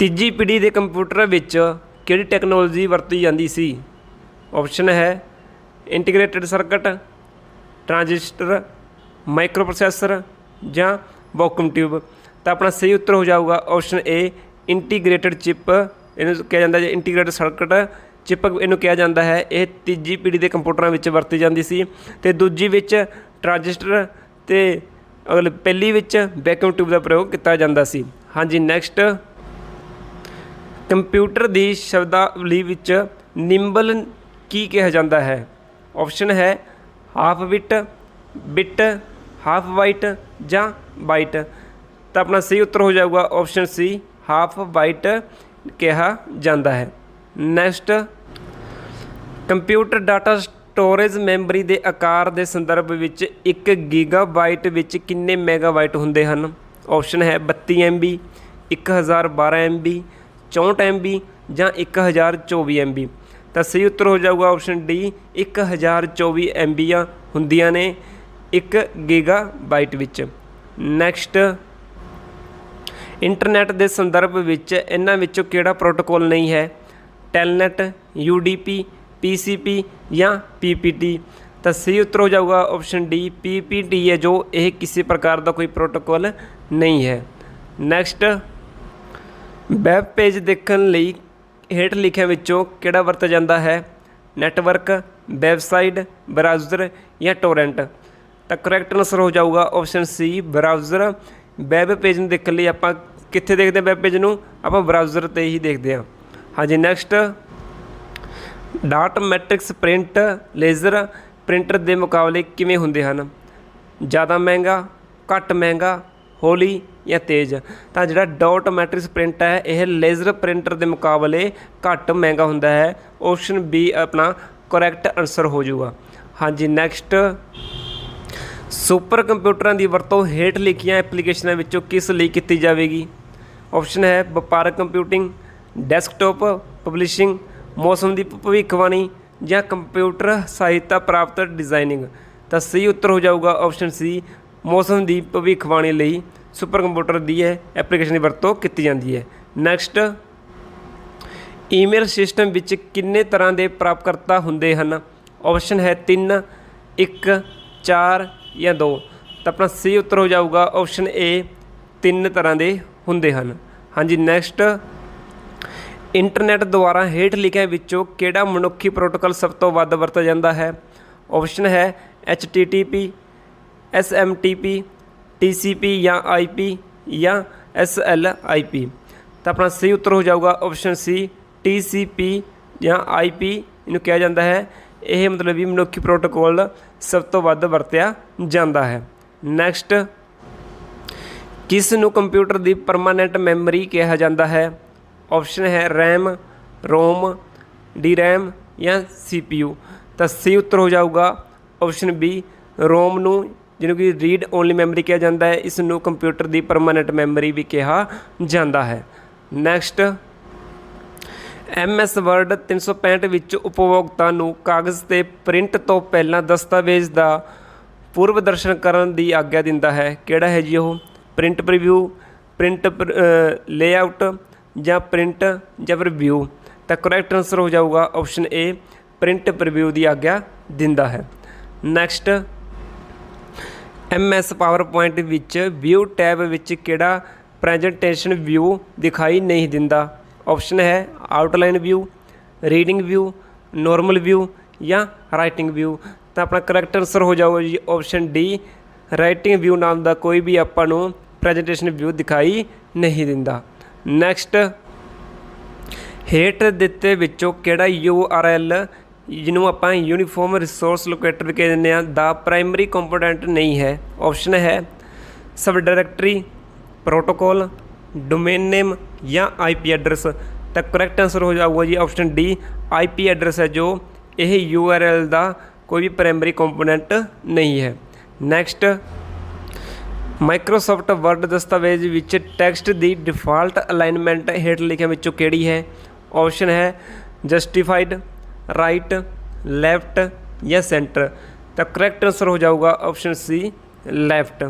ਤੀਜੀ ਪੀੜ੍ਹੀ ਦੇ ਕੰਪਿਊਟਰ ਵਿੱਚ ਕਿਹੜੀ ਟੈਕਨੋਲੋਜੀ ਵਰਤੀ ਜਾਂਦੀ ਸੀ? ਆਪਸ਼ਨ ਹੈ integrated circuit transistor micro processor ਜਾਂ ਵੈਕੂਮ ਟਿਊਬ ਤਾਂ ਆਪਣਾ ਸਹੀ ਉੱਤਰ ਹੋ ਜਾਊਗਾ ਆਪਸ਼ਨ ਏ ਇੰਟੀਗ੍ਰੇਟਡ ਚਿਪ ਇਹਨੂੰ ਕਿਹਾ ਜਾਂਦਾ ਹੈ ਇੰਟੀਗ੍ਰੇਟਡ ਸਰਕਟ ਚਿਪ ਇਹਨੂੰ ਕਿਹਾ ਜਾਂਦਾ ਹੈ। ਇਹ ਤੀਜੀ ਪੀੜ੍ਹੀ ਦੇ ਕੰਪਿਊਟਰਾਂ ਵਿੱਚ ਵਰਤੀ ਜਾਂਦੀ ਸੀ। ਤੇ ਦੂਜੀ ਵਿੱਚ ਟ੍ਰਾਂਜਿਸਟਰ ਤੇ ਅਗਲੇ ਪਹਿਲੀ ਵਿੱਚ ਵੈਕੂਮ ਟਿਊਬ ਦਾ ਪ੍ਰਯੋਗ ਕੀਤਾ ਜਾਂਦਾ ਸੀ। ਹਾਂਜੀ ਨੈਕਸਟ ਕੰਪਿਊਟਰ ਦੀ ਸ਼ਬਦਾਵਲੀ ਵਿੱਚ ਨਿੰਬਲ ਕੀ ਕਿਹਾ ਜਾਂਦਾ ਹੈ? ਆਪਸ਼ਨ ਹੈ half bit bit, half byte ਜਾਂ ਬਾਈਟ। ਤਾਂ ਆਪਣਾ ਸਹੀ ਉੱਤਰ ਹੋ ਜਾਊਗਾ ਆਪਸ਼ਨ ਸੀ, ਹਾਫ ਬਾਈਟ ਕਿਹਾ ਜਾਂਦਾ ਹੈ। Next, computer data storage memory ਦੇ ਆਕਾਰ ਦੇ ਸੰਦਰਭ ਵਿੱਚ 1 ਗੀਗਾਬਾਈਟ ਵਿੱਚ ਕਿੰਨੇ ਮੈਗਾਬਾਈਟ ਹੁੰਦੇ ਹਨ? ਆਪਸ਼ਨ ਹੈ 32 MB 1012 MB 64 MB ਜਾਂ 1024 MB ਤਾਂ ਸਹੀ ਉੱਤਰ ਹੋ ਜਾਊਗਾ ਆਪਸ਼ਨ ਡੀ 1024 MB ਆ ਹੁੰਦੀਆਂ ਨੇ 1 ਗੀਗਾਬਾਈਟ ਵਿੱਚ। ਨੈਕਸਟ ਇੰਟਰਨੈਟ ਦੇ ਸੰਦਰਭ ਵਿੱਚ ਇਹਨਾਂ ਵਿੱਚੋਂ ਕਿਹੜਾ ਪ੍ਰੋਟੋਕੋਲ ਨਹੀਂ ਹੈ? ਟੈਲਨੈਟ UDP PCP ਜਾਂ PPT ਤਾਂ ਸਹੀ ਉੱਤਰ ਹੋ ਜਾਊਗਾ ਆਪਸ਼ਨ ਡੀ PPT ਹੈ ਜੋ ਇਹ ਕਿਸੇ ਪ੍ਰਕਾਰ ਦਾ ਕੋਈ ਪ੍ਰੋਟੋਕੋਲ ਨਹੀਂ ਹੈ। ਨੈਕਸਟ ਵੈਬ ਪੇਜ ਦੇਖਣ ਲਈ ਹੇਠ ਲਿਖਿਆਂ ਵਿੱਚੋਂ ਕਿਹੜਾ ਵਰਤਿਆ ਜਾਂਦਾ ਹੈ? ਨੈੱਟਵਰਕ, ਵੈਬਸਾਈਟ, ਬਰਾਊਜ਼ਰ ਜਾਂ ਟੋਰੈਂਟ? ਤਾਂ ਕਰੈਕਟ ਆਨਸਰ ਹੋ ਜਾਊਗਾ option C browser. Web page ਨੂੰ ਦੇਖਣ ਲਈ ਆਪਾਂ ਕਿੱਥੇ ਦੇਖਦੇ ਹਾਂ ਵੈਬ ਪੇਜ ਨੂੰ? ਆਪਾਂ ਬਰਾਊਜ਼ਰ ਤੇ ਹੀ ਦੇਖਦੇ ਹਾਂ। ਹਾਂਜੀ next dot matrix print laser printer ਦੇ ਮੁਕਾਬਲੇ ਕਿਵੇਂ ਹੁੰਦੇ ਹਨ? ਜ਼ਿਆਦਾ ਮਹਿੰਗਾ, ਘੱਟ ਮਹਿੰਗਾ ਹੌਲੀ ਜਾਂ ਤੇਜ਼। ਤਾਂ ਜਿਹੜਾ ਡਾਟ ਮੈਟ੍ਰਿਕਸ ਪ੍ਰਿੰਟ ਹੈ, ਇਹ ਲੇਜ਼ਰ ਪ੍ਰਿੰਟਰ ਦੇ ਮੁਕਾਬਲੇ ਘੱਟ ਮਹਿੰਗਾ ਹੁੰਦਾ ਹੈ। ਆਪਸ਼ਨ ਬੀ ਆਪਣਾ ਕਰੈਕਟ ਆਨਸਰ ਹੋ ਜਾਊਗਾ। ਹਾਂਜੀ ਨੈਕਸਟ ਸੁਪਰ ਕੰਪਿਊਟਰਾਂ ਦੀ ਵਰਤੋਂ ਹੇਠ ਲਿਖੀਆਂ ਐਪਲੀਕੇਸ਼ਨਾਂ ਵਿੱਚੋਂ ਕਿਸ ਲਈ ਕੀਤੀ ਜਾਵੇਗੀ? ਆਪਸ਼ਨ ਹੈ ਵਪਾਰਕ ਕੰਪਿਊਟਿੰਗ ਡੈਸਕਟਾਪ ਪਬਲਿਸ਼ਿੰਗ ਮੌਸਮ ਦੀ ਭਵਿੱਖਬਾਣੀ ਜਾਂ ਕੰਪਿਊਟਰ ਸਹਾਇਤਾ ਪ੍ਰਾਪਤ ਡਿਜ਼ਾਈਨਿੰਗ ਤਾਂ ਸਹੀ ਉੱਤਰ ਹੋ ਜਾਊਗਾ ਆਪਸ਼ਨ ਸੀ ਮੌਸਮ ਦੀ ਭਵਿੱਖਬਾਣੀ ਲਈ ਸੁਪਰ ਕੰਪਿਊਟਰ ਦੀ ਹੈ ਐਪਲੀਕੇਸ਼ਨ ਦੀ ਵਰਤੋਂ ਕੀਤੀ ਜਾਂਦੀ ਹੈ। ਨੈਕਸਟ ਈਮੇਲ ਸਿਸਟਮ ਵਿੱਚ ਕਿੰਨੇ ਤਰ੍ਹਾਂ ਦੇ ਪ੍ਰਾਪਤਕਰਤਾ ਹੁੰਦੇ ਹਨ? ਆਪਸ਼ਨ ਹੈ 3 1 4 ਜਾਂ 2 ਤਾਂ ਆਪਣਾ ਸਹੀ ਉੱਤਰ ਹੋ ਜਾਊਗਾ ਆਪਸ਼ਨ ਏ ਤਿੰਨ ਤਰ੍ਹਾਂ ਦੇ ਹੁੰਦੇ ਹਨ। ਹਾਂਜੀ ਨੈਕਸਟ ਇੰਟਰਨੈਟ ਦੁਆਰਾ ਹੇਠ ਲਿਖਿਆ ਵਿੱਚੋਂ ਕਿਹੜਾ ਮਨੁੱਖੀ ਪ੍ਰੋਟੋਕਾਲ ਸਭ ਤੋਂ ਵੱਧ ਵਰਤਿਆ ਜਾਂਦਾ ਹੈ? ਆਪਸ਼ਨ ਹੈ HTTP SMTP TCP ਜਾਂ IP ਜਾਂ SLIP ਤਾਂ ਆਪਣਾ ਸਹੀ ਉੱਤਰ ਹੋ ਜਾਊਗਾ ਆਪਸ਼ਨ ਸੀ ਟੀ ਸੀ ਪੀ ਜਾਂ ਆਈ ਪੀ ਇਹਨੂੰ ਕਿਹਾ ਜਾਂਦਾ ਹੈ। ਇਹ ਮਤਲਬ ਵੀ ਮਨੁੱਖੀ ਪ੍ਰੋਟੋਕੋਲ ਸਭ ਤੋਂ ਵੱਧ ਵਰਤਿਆ ਜਾਂਦਾ ਹੈ। ਨੈਕਸਟ ਕਿਸ ਨੂੰ ਕੰਪਿਊਟਰ ਦੀ ਪਰਮਾਨੈਂਟ ਮੈਮਰੀ ਕਿਹਾ ਜਾਂਦਾ ਹੈ? ਆਪਸ਼ਨ ਹੈ RAM, ROM, DRAM ਜਾਂ CPU ਤਾਂ ਸੀ ਉੱਤਰ ਹੋ ਜਾਊਗਾ ਆਪਸ਼ਨ ਬੀ ROM ਨੂੰ ਜਿਹਨੂੰ ਕਿ ਰੀਡ ਓਨਲੀ ਮੈਮਰੀ ਕਿਹਾ ਜਾਂਦਾ ਹੈ, ਇਸ ਨੂੰ ਕੰਪਿਊਟਰ ਦੀ ਪਰਮਾਨੈਂਟ ਮੈਮਰੀ ਵੀ ਕਿਹਾ ਜਾਂਦਾ ਹੈ। ਨੈਕਸਟ MS Word 365 ਵਿੱਚ ਉਪਭੋਗਤਾ ਨੂੰ ਕਾਗਜ਼ ਤੇ ਪ੍ਰਿੰਟ ਤੋਂ ਪਹਿਲਾਂ ਦਸਤਾਵੇਜ਼ ਦਾ ਪੂਰਵ ਦਰਸ਼ਨ ਕਰਨ ਦੀ ਆਗਿਆ ਦਿੰਦਾ ਹੈ। ਕਿਹੜਾ ਹੈ ਜੀ ਉਹ? ਪ੍ਰਿੰਟ ਪ੍ਰੀਵਿਊ ਪ੍ਰਿੰਟ ਲੇਆਊਟ ਜਾਂ ਪ੍ਰਿੰਟ ਜਾਂ ਰਿਵਿਊ ਤਾਂ ਕਰੈਕਟ ਆਨਸਰ ਹੋ ਜਾਊਗਾ ਆਪਸ਼ਨ ਏ ਪ੍ਰਿੰਟ ਪ੍ਰੀਵਿਊ ਦੀ ਆਗਿਆ ਦਿੰਦਾ ਹੈ। ਨੈਕਸਟ MS ਪਾਵਰਪੁਆਇੰਟ ਵਿੱਚ ਵਿਊ ਟੈਬ ਵਿੱਚ ਕਿਹੜਾ ਪ੍ਰੈਜੈਂਟੇਸ਼ਨ ਵਿਊ ਦਿਖਾਈ ਨਹੀਂ ਦਿੰਦਾ? ਆਪਸ਼ਨ ਹੈ outline view reading view normal view ਜਾਂ ਰਾਈਟਿੰਗ ਵਿਊ ਤਾਂ ਆਪਣਾ ਕਰੈਕਟ ਆਨਸਰ ਹੋ ਜਾਊਗਾ ਜੀ ਆਪਸ਼ਨ ਡੀ ਰਾਈਟਿੰਗ ਵਿਊ ਨਾਮ ਦਾ ਕੋਈ ਵੀ ਆਪਾਂ ਨੂੰ ਪ੍ਰੈਜੈਂਟੇਸ਼ਨ ਵਿਊ ਦਿਖਾਈ ਨਹੀਂ ਦਿੰਦਾ। ਨੈਕਸਟ ਹੇਠ ਦਿੱਤੇ ਵਿੱਚੋਂ ਕਿਹੜਾ URL ਜਿਹਨੂੰ ਆਪਾਂ ਯੂਨੀਫਾਰਮ ਰਿਸੋਰਸ ਲੋਕੇਟਰ ਕਹਿ ਦਿੰਦੇ ਆ ਦਾ ਪ੍ਰਾਇਮਰੀ ਕੰਪੋਨੈਂਟ ਨਹੀਂ ਹੈ। ਆਪਸ਼ਨ ਹੈ sub directory protocol domain name ਜਾਂ ਆਈਪੀ ਐਡਰੈਸ ਤਾਂ ਕਰੈਕਟ ਆਨਸਰ ਹੋ ਜਾਊਗਾ ਜੀ ਆਪਸ਼ਨ ਡੀ ਆਈਪੀ ਐਡਰੈਸ ਹੈ ਜੋ ਇਹ URL ਦਾ ਕੋਈ ਵੀ ਪ੍ਰਾਇਮਰੀ ਕੰਪੋਨੈਂਟ ਨਹੀਂ ਹੈ। ਨੈਕਸਟ ਮਾਈਕਰੋਸਾਫਟ ਵਰਡ ਦਸਤਾਵੇਜ਼ ਵਿੱਚ ਟੈਕਸਟ ਦੀ ਡਿਫਾਲਟ ਅਲਾਈਨਮੈਂਟ ਹੇਠ ਲਿਖਿਆਂ ਵਿੱਚੋਂ ਕਿਹੜੀ ਹੈ? ਆਪਸ਼ਨ ਹੈ ਜਸਟੀਫਾਈਡ ਰਾਈਟ ਲੈਫਟ ਜਾਂ ਸੈਂਟਰ ਤਾਂ ਕਰੈਕਟ ਆਨਸਰ ਹੋ ਜਾਊਗਾ ਆਪਸ਼ਨ ਸੀ ਲੈਫਟ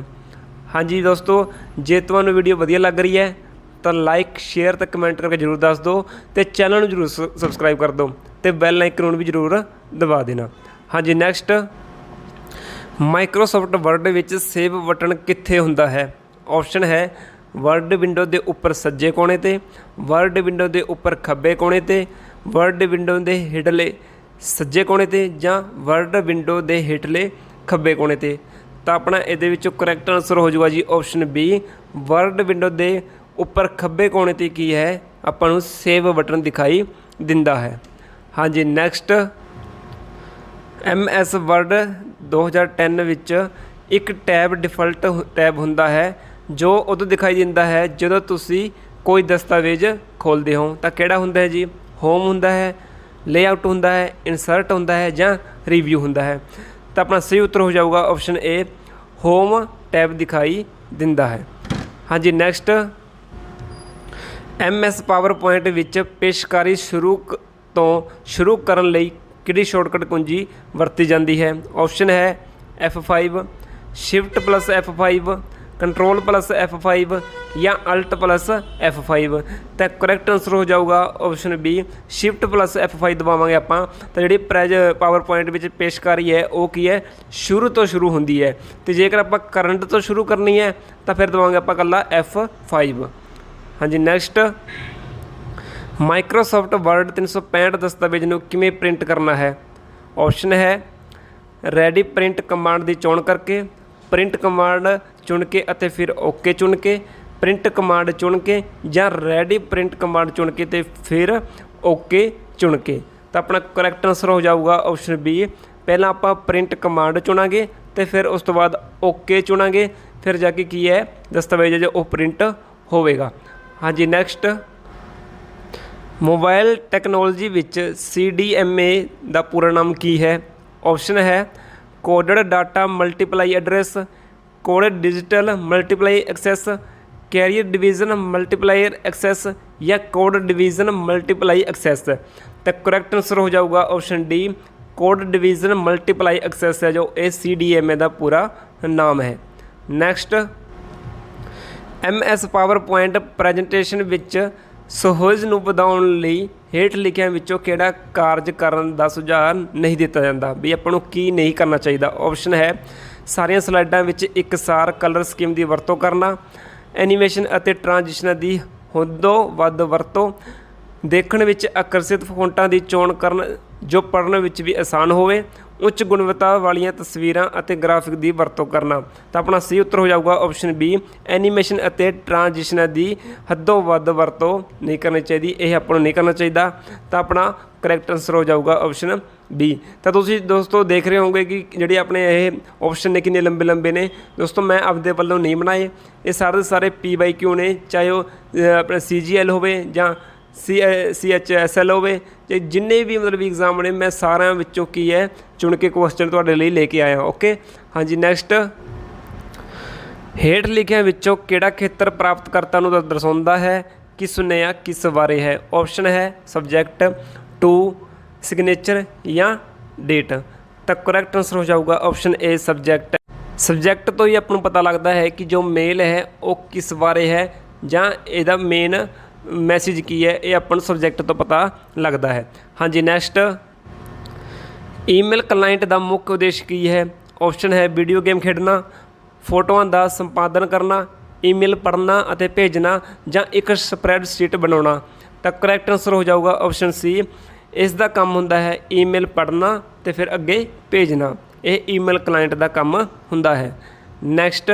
ਹਾਂਜੀ ਦੋਸਤੋ, ਜੇ ਤੁਹਾਨੂੰ ਵੀਡੀਓ ਵਧੀਆ ਲੱਗ ਰਹੀ ਹੈ, ਤਾਂ ਲਾਈਕ ਸ਼ੇਅਰ ਤੇ ਕਮੈਂਟ ਕਰਕੇ ਜਰੂਰ ਦੱਸ ਦਿਓ ਤੇ ਚੈਨਲ ਨੂੰ ਜਰੂਰ ਸਬਸਕ੍ਰਾਈਬ ਕਰ ਦਿਓ ਤੇ ਬੈਲ ਆਈਕਨ ਨੂੰ ਵੀ ਜਰੂਰ ਦਬਾ ਦੇਣਾ। ਹਾਂਜੀ ਨੈਕਸਟ ਮਾਈਕਰੋਸਾਫਟ ਵਰਡ ਵਿੱਚ ਸੇਵ ਬਟਨ ਕਿੱਥੇ ਹੁੰਦਾ ਹੈ? ਆਪਸ਼ਨ ਹੈ ਵਰਡ ਵਿੰਡੋ ਦੇ ਉੱਪਰ ਸੱਜੇ ਕੋਣੇ ਤੇ ਵਰਡ ਵਿੰਡੋ ਦੇ ਉੱਪਰ ਖੱਬੇ ਕੋਣੇ ਤੇ ਵਰਡ ਵਿੰਡੋ ਦੇ ਹੇਠਲੇ ਸੱਜੇ ਕੋਣੇ ਤੇ ਜਾਂ ਵਰਡ ਵਿੰਡੋ ਦੇ ਹੇਠਲੇ ਖੱਬੇ ਕੋਣੇ ਤੇ। ਤਾਂ ਆਪਣਾ ਇਹਦੇ ਵਿੱਚੋਂ ਕਰੈਕਟ ਆਨਸਰ ਹੋ ਜਾਊਗਾ ਜੀ ਆਪਸ਼ਨ ਬੀ ਵਰਡ ਵਿੰਡੋ ਦੇ ਉੱਪਰ ਖੱਬੇ ਕੋਣੇ ਤੇ ਕੀ ਹੈ? ਆਪਾਂ ਨੂੰ ਸੇਵ ਬਟਨ ਦਿਖਾਈ ਦਿੰਦਾ ਹੈ। ਹਾਂਜੀ ਨੈਕਸਟ MS Word 2010 ਵਿੱਚ ਇੱਕ ਟੈਬ ਡਿਫਾਲਟ ਟੈਬ ਹੁੰਦਾ ਹੈ, ਜੋ ਉਦੋਂ ਦਿਖਾਈ ਦਿੰਦਾ ਹੈ ਜਦੋਂ ਤੁਸੀਂ ਕੋਈ ਦਸਤਾਵੇਜ਼ ਖੋਲ੍ਹਦੇ ਹੋ। ਤਾਂ ਕਿਹੜਾ ਹੁੰਦਾ ਹੈ ਜੀ? ਹੋਮ ਹੁੰਦਾ ਹੈ ਲੇਆਊਟ ਹੁੰਦਾ ਹੈ ਇਨਸਰਟ ਹੁੰਦਾ ਹੈ ਜਾਂ ਰਿਵਿਊ ਹੁੰਦਾ ਹੈ। ਤਾਂ ਆਪਣਾ ਸਹੀ ਉੱਤਰ ਹੋ ਜਾਊਗਾ ਆਪਸ਼ਨ ਏ ਹੋਮ ਟੈਬ ਦਿਖਾਈ ਦਿੰਦਾ ਹੈ। ਹਾਂਜੀ ਨੈਕਸਟ MS ਪਾਵਰਪੁਆਇੰਟ ਵਿੱਚ ਪੇਸ਼ਕਾਰੀ ਸ਼ੁਰੂ ਕ- ਤੋਂ ਸ਼ੁਰੂ ਕਰਨ ਲਈ ਕਿਹੜੀ ਸ਼ਾਰਟਕਟ ਕੁੰਜੀ ਵਰਤੀ ਜਾਂਦੀ ਹੈ? ਆਪਸ਼ਨ ਹੈ F5 shift plus F5 control plus F5 ਜਾਂ ਅਲਟ ਪਲੱਸ F5 ਤਾਂ ਕਰੈਕਟ ਆਨਸਰ ਹੋ ਜਾਊਗਾ option B shift plus F5 ਦਬਾਵਾਂਗੇ ਆਪਾਂ। ਤਾਂ ਜਿਹੜੀ ਪ੍ਰੈਜ ਪਾਵਰਪੁਆਇੰਟ ਵਿੱਚ ਪੇਸ਼ਕਾਰੀ ਹੈ, ਉਹ ਕੀ ਹੈ? ਸ਼ੁਰੂ ਤੋਂ ਸ਼ੁਰੂ ਹੁੰਦੀ ਹੈ। ਤੇ ਜੇਕਰ ਆਪਾਂ ਕਰੰਟ ਤੋਂ ਸ਼ੁਰੂ ਕਰਨੀ ਹੈ, ਤਾਂ ਫਿਰ ਦਬਾਵਾਂਗੇ ਆਪਾਂ ਕੱਲਾ F5 ਹਾਂਜੀ ਨੈਕਸਟ ਮਾਈਕਰੋਸਾਫਟ ਵਰਡ 365 ਦਸਤਾਵੇਜ਼ ਨੂੰ ਕਿਵੇਂ ਪ੍ਰਿੰਟ ਕਰਨਾ ਹੈ? ਆਪਸ਼ਨ ਹੈ ਰੈਡੀ ਪ੍ਰਿੰਟ ਕਮਾਂਡ ਦੀ ਚੋਣ ਕਰਕੇ। ਪ੍ਰਿੰਟ ਕਮਾਂਡ ਚੁਣ ਕੇ ਅਤੇ ਫਿਰ ਓਕੇ ਚੁਣ ਕੇ, ਪ੍ਰਿੰਟ ਕਮਾਂਡ ਚੁਣ ਕੇ ਜਾਂ ਰੈਡੀ ਪ੍ਰਿੰਟ ਕਮਾਂਡ ਚੁਣ ਕੇ ਤੇ ਫਿਰ ਓਕੇ ਚੁਣ ਕੇ। ਤਾਂ ਆਪਣਾ ਕਰੈਕਟ ਆਨਸਰ ਹੋ ਜਾਊਗਾ ਆਪਸ਼ਨ ਬੀ ਪਹਿਲਾਂ ਆਪਾਂ ਪ੍ਰਿੰਟ ਕਮਾਂਡ ਚੁਣਾਂਗੇ ਤੇ ਫਿਰ ਉਸ ਤੋਂ ਬਾਅਦ ਓਕੇ ਚੁਣਾਂਗੇ। ਫਿਰ ਜਾ ਕੇ ਕੀ ਹੈ? ਦਸਤਾਵੇਜ਼ ਜੋ ਉਹ ਪ੍ਰਿੰਟ ਹੋਵੇਗਾ। ਹਾਂਜੀ ਨੈਕਸਟ ਮੋਬਾਈਲ ਟੈਕਨੋਲੋਜੀ ਵਿੱਚ CDMA ਦਾ ਪੂਰਾ ਨਾਮ ਕੀ ਹੈ? ਆਪਸ਼ਨ ਹੈ coded data multiply address code digital multiply access, carrier division multiplier access ਜਾਂ ਕੋਡ ਡਿਵੀਜ਼ਨ ਮਲਟੀਪਲਾਈ ਐਕਸੈਸ। ਤਾਂ ਕਰੈਕਟ ਆਨਸਰ ਹੋ ਜਾਊਗਾ option D code division multiply access ਹੈ ਜੋ ਇਹ CDMA ਦਾ ਪੂਰਾ ਨਾਮ ਹੈ। ਨੈਕਸਟ MS ਪਾਵਰਪੁਆਇੰਟ ਪ੍ਰੈਜੈਂਟੇਸ਼ਨ ਵਿੱਚ ਸਹਿਜ ਨੂੰ ਵਧਾਉਣ ਲਈ ਹੇਠ ਲਿਖਿਆਂ ਵਿੱਚੋਂ ਕਿਹੜਾ ਕਾਰਜ ਕਰਨ ਦਾ ਸੁਝਾਅ ਨਹੀਂ ਦਿੱਤਾ ਜਾਂਦਾ? ਵੀ ਆਪਾਂ ਨੂੰ ਕੀ ਨਹੀਂ ਕਰਨਾ ਚਾਹੀਦਾ? ਆਪਸ਼ਨ ਹੈ ਸਾਰੀਆਂ ਸਲਾਈਡਾਂ ਵਿੱਚ ਇੱਕਸਾਰ ਕਲਰ ਸਕੀਮ ਦੀ ਵਰਤੋਂ ਕਰਨਾ, ਐਨੀਮੇਸ਼ਨ ਅਤੇ ਟ੍ਰਾਂਜੀਸ਼ਨਾਂ ਦੀ ਹੱਦੋਂ ਵੱਧ ਵਰਤੋਂ, ਦੇਖਣ ਵਿੱਚ ਆਕਰਸ਼ਿਤ ਫੌਂਟਾਂ ਦੀ ਚੋਣ ਕਰਨ ਜੋ ਪੜ੍ਹਨ ਵਿੱਚ ਵੀ ਆਸਾਨ ਹੋਵੇ ਉੱਚ ਗੁਣਵੱਤਾ ਵਾਲੀਆਂ ਤਸਵੀਰਾਂ ਅਤੇ ਗ੍ਰਾਫਿਕ ਦੀ ਵਰਤੋਂ ਕਰਨਾ। ਤਾਂ ਆਪਣਾ ਸੀ ਉੱਤਰ ਹੋ ਜਾਊਗਾ ਆਪਸ਼ਨ ਬੀ ਐਨੀਮੇਸ਼ਨ ਅਤੇ ਟ੍ਰਾਂਜੀਸ਼ਨਾਂ ਦੀ ਹੱਦੋਂ ਵੱਧ ਵਰਤੋਂ ਨਹੀਂ ਕਰਨੀ ਚਾਹੀਦੀ ਇਹ ਆਪਾਂ ਨੂੰ ਨਹੀਂ ਕਰਨਾ ਚਾਹੀਦਾ। ਤਾਂ ਆਪਣਾ ਕਰੈਕਟ ਆਨਸਰ ਹੋ ਜਾਊਗਾ ਆਪਸ਼ਨ ਬੀ ਤਾਂ ਤੁਸੀਂ ਦੋਸਤੋ ਦੇਖ ਰਹੇ ਹੋਵੋਗੇ ਕਿ ਜਿਹੜੇ ਆਪਣੇ ਇਹ ਆਪਸ਼ਨ ਨੇ ਕਿੰਨੇ ਲੰਬੇ ਲੰਬੇ ਨੇ। ਦੋਸਤੋ ਮੈਂ ਆਪਦੇ ਵੱਲੋਂ ਨਹੀਂ ਬਣਾਏ। ਇਹ ਸਾਰੇ ਸਾਰੇ ਪੀ ਬਾਈ ਕਿਉਂ ਨੇ ਚਾਹੇ ਉਹ ਅ, ਆਪਣਾ ਸੀ ਜੀ ਐਲ ਹੋਵੇ ਜਾਂ C C H S L ਹੋਵੇ, ਤੇ ਜਿੰਨੇ ਵੀ ਮਤਲਬ ਐਗਜ਼ਾਮ ਨੇ, ਮੈਂ ਸਾਰਿਆਂ ਵਿੱਚੋਂ ਕੀ ਹੈ ਚੁਣ ਕੇ ਕੁਐਸਚਨ ਤੁਹਾਡੇ ਲਈ ਲੈ ਕੇ ਆਇਆ ਓਕੇ ਹਾਂਜੀ ਨੈਕਸਟ ਹੇਠ ਲਿਖਿਆਂ ਵਿੱਚੋਂ ਕਿਹੜਾ ਖੇਤਰ ਪ੍ਰਾਪਤਕਰਤਾ ਨੂੰ ਦਰਸਾਉਂਦਾ ਹੈ? ਕਿ ਸੁਨੇਹਾ ਕਿਸ ਬਾਰੇ ਹੈ? ਆਪਸ਼ਨ ਹੈ ਸਬਜੈਕਟ ਟੂ ਸਿਗਨੇਚਰ ਜਾਂ ਡੇਟ ਤਾਂ ਕਰੈਕਟ ਆਨਸਰ ਹੋ ਜਾਊਗਾ ਆਪਸ਼ਨ ਏ ਸਬਜੈਕਟ ਸਬਜੈਕਟ ਤੋਂ ਹੀ ਆਪਾਂ ਨੂੰ ਪਤਾ ਲੱਗਦਾ ਹੈ ਕਿ ਜੋ ਮੇਲ ਹੈ, ਉਹ ਕਿਸ ਬਾਰੇ ਹੈ ਜਾਂ ਇਹਦਾ ਮੇਨ ਮੈਸੇਜ ਕੀ ਹੈ, ਇਹ ਆਪਾਂ ਨੂੰ ਸਬਜੈਕਟ ਤੋਂ ਪਤਾ ਲੱਗਦਾ ਹੈ। ਹਾਂਜੀ ਨੈਕਸਟ ਈਮੇਲ ਕਲਾਇੰਟ ਦਾ ਮੁੱਖ ਉਦੇਸ਼ ਕੀ ਹੈ? ਆਪਸ਼ਨ ਹੈ ਵੀਡੀਓ ਗੇਮ ਖੇਡਣਾ, ਫੋਟੋਆਂ ਦਾ ਸੰਪਾਦਨ ਕਰਨਾ ਈਮੇਲ ਪੜ੍ਹਨਾ ਅਤੇ ਭੇਜਣਾ ਜਾਂ ਇੱਕ ਸਪਰੈਡਸ਼ੀਟ ਬਣਾਉਣਾ। ਤਾਂ ਕਰੈਕਟ ਆਨਸਰ ਹੋ ਜਾਊਗਾ ਆਪਸ਼ਨ ਸੀ ਇਸ ਦਾ ਕੰਮ ਹੁੰਦਾ ਹੈ ਈਮੇਲ ਪੜ੍ਹਨਾ ਤੇ ਫਿਰ ਅੱਗੇ ਭੇਜਣਾ। ਇਹ ਈਮੇਲ ਕਲਾਇੰਟ ਦਾ ਕੰਮ ਹੁੰਦਾ ਹੈ। ਨੈਕਸਟ